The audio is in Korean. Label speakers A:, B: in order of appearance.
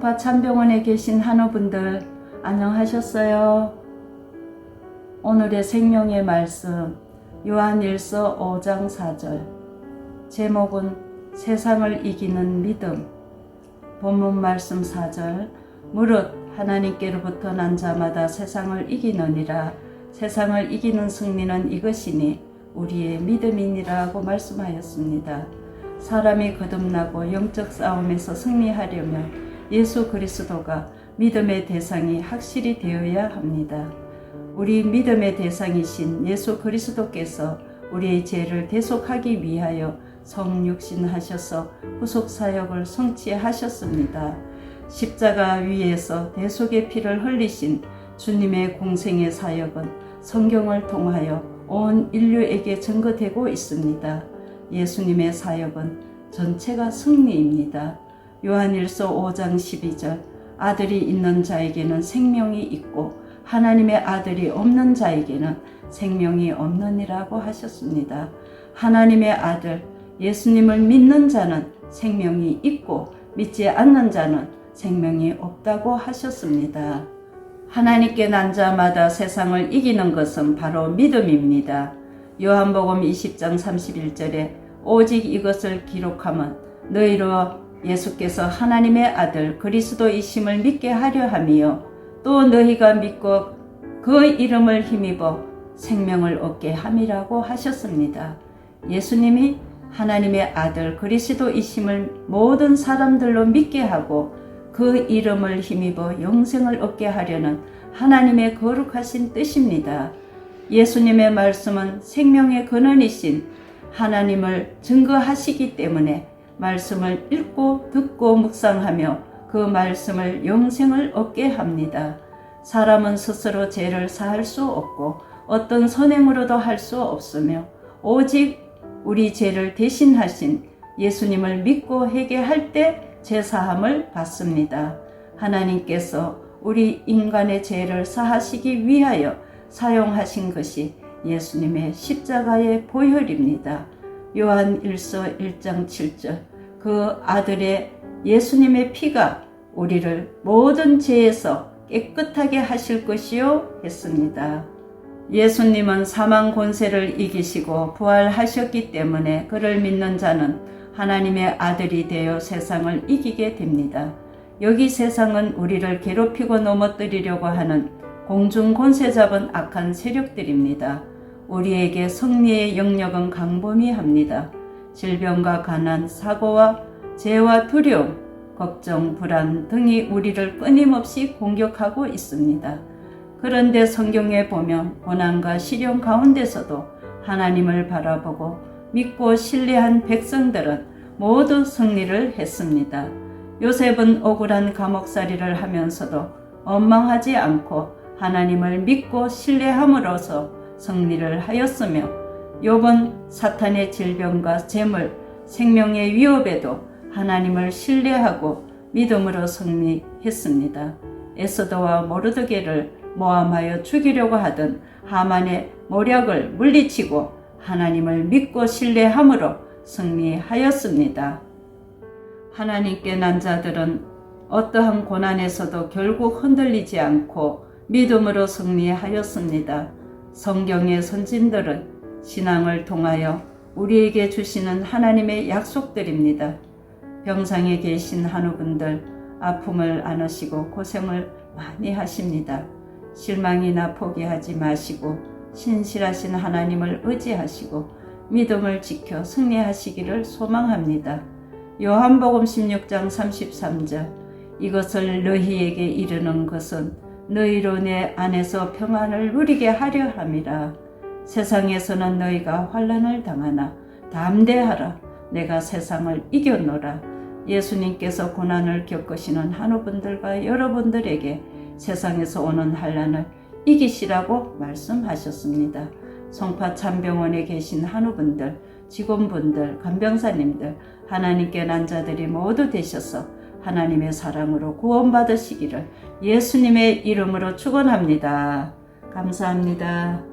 A: 성파 참병원에 계신 한우분들 안녕하셨어요? 오늘의 생명의 말씀 요한일서 5장 4절 제목은 세상을 이기는 믿음 본문 말씀 4절 무릇 하나님께로부터 난 자마다 세상을 이기느니라 세상을 이기는 승리는 이것이니 우리의 믿음이니라고 말씀하였습니다. 사람이 거듭나고 영적 싸움에서 승리하려면 예수 그리스도가 믿음의 대상이 확실히 되어야 합니다. 우리 믿음의 대상이신 예수 그리스도께서 우리의 죄를 대속하기 위하여 성육신하셔서 후속 사역을 성취하셨습니다. 십자가 위에서 대속의 피를 흘리신 주님의 공생의 사역은 성경을 통하여 온 인류에게 증거되고 있습니다. 예수님의 사역은 전체가 승리입니다. 요한일서 5장 12절 아들이 있는 자에게는 생명이 있고 하나님의 아들이 없는 자에게는 생명이 없느니라고 하셨습니다. 하나님의 아들 예수님을 믿는 자는 생명이 있고 믿지 않는 자는 생명이 없다고 하셨습니다. 하나님께 난 자마다 세상을 이기는 것은 바로 믿음입니다. 요한복음 20장 31절에 오직 이것을 기록하면 너희로 예수께서 하나님의 아들 그리스도이심을 믿게 하려 함이요 또 너희가 믿고 그 이름을 힘입어 생명을 얻게 함이라고 하셨습니다. 예수님이 하나님의 아들 그리스도이심을 모든 사람들로 믿게 하고 그 이름을 힘입어 영생을 얻게 하려는 하나님의 거룩하신 뜻입니다. 예수님의 말씀은 생명의 근원이신 하나님을 증거하시기 때문에 말씀을 읽고 듣고 묵상하며 그 말씀을 영생을 얻게 합니다. 사람은 스스로 죄를 사할 수 없고 어떤 선행으로도 할 수 없으며 오직 우리 죄를 대신하신 예수님을 믿고 회개할 때 제사함을 받습니다. 하나님께서 우리 인간의 죄를 사하시기 위하여 사용하신 것이 예수님의 십자가의 보혈입니다. 요한 1서 1장 7절 그 아들의 예수님의 피가 우리를 모든 죄에서 깨끗하게 하실 것이요 했습니다. 예수님은 사망 권세를 이기시고 부활하셨기 때문에 그를 믿는 자는 하나님의 아들이 되어 세상을 이기게 됩니다. 여기 세상은 우리를 괴롭히고 넘어뜨리려고 하는 공중 권세 잡은 악한 세력들입니다. 우리에게 승리의 영역은 강범위합니다. 질병과 가난, 사고와 죄와 두려움, 걱정, 불안 등이 우리를 끊임없이 공격하고 있습니다. 그런데 성경에 보면 고난과 시련 가운데서도 하나님을 바라보고 믿고 신뢰한 백성들은 모두 승리를 했습니다. 요셉은 억울한 감옥살이를 하면서도 원망하지 않고 하나님을 믿고 신뢰함으로써 승리를 하였으며 욥은 사탄의 질병과 재물, 생명의 위협에도 하나님을 신뢰하고 믿음으로 승리했습니다. 에스더와 모르드게를 모함하여 죽이려고 하던 하만의 모략을 물리치고 하나님을 믿고 신뢰함으로 승리하였습니다. 하나님께 난 자들은 어떠한 고난에서도 결국 흔들리지 않고 믿음으로 승리하였습니다. 성경의 선진들은 신앙을 통하여 우리에게 주시는 하나님의 약속들입니다. 병상에 계신 한우분들 아픔을 안으시고 고생을 많이 하십니다. 실망이나 포기하지 마시고 신실하신 하나님을 의지하시고 믿음을 지켜 승리하시기를 소망합니다. 요한복음 16장 33절 이것을 너희에게 이르는 것은 너희로 내 안에서 평안을 누리게 하려 함이라. 세상에서는 너희가 환란을 당하나 담대하라. 내가 세상을 이겨노라. 예수님께서 고난을 겪으시는 한우분들과 여러분들에게 세상에서 오는 환란을 이기시라고 말씀하셨습니다. 송파 참병원에 계신 한우분들, 직원분들, 간병사님들, 하나님께 난 자들이 모두 되셔서 하나님의 사랑으로 구원받으시기를 예수님의 이름으로 축원합니다. 감사합니다.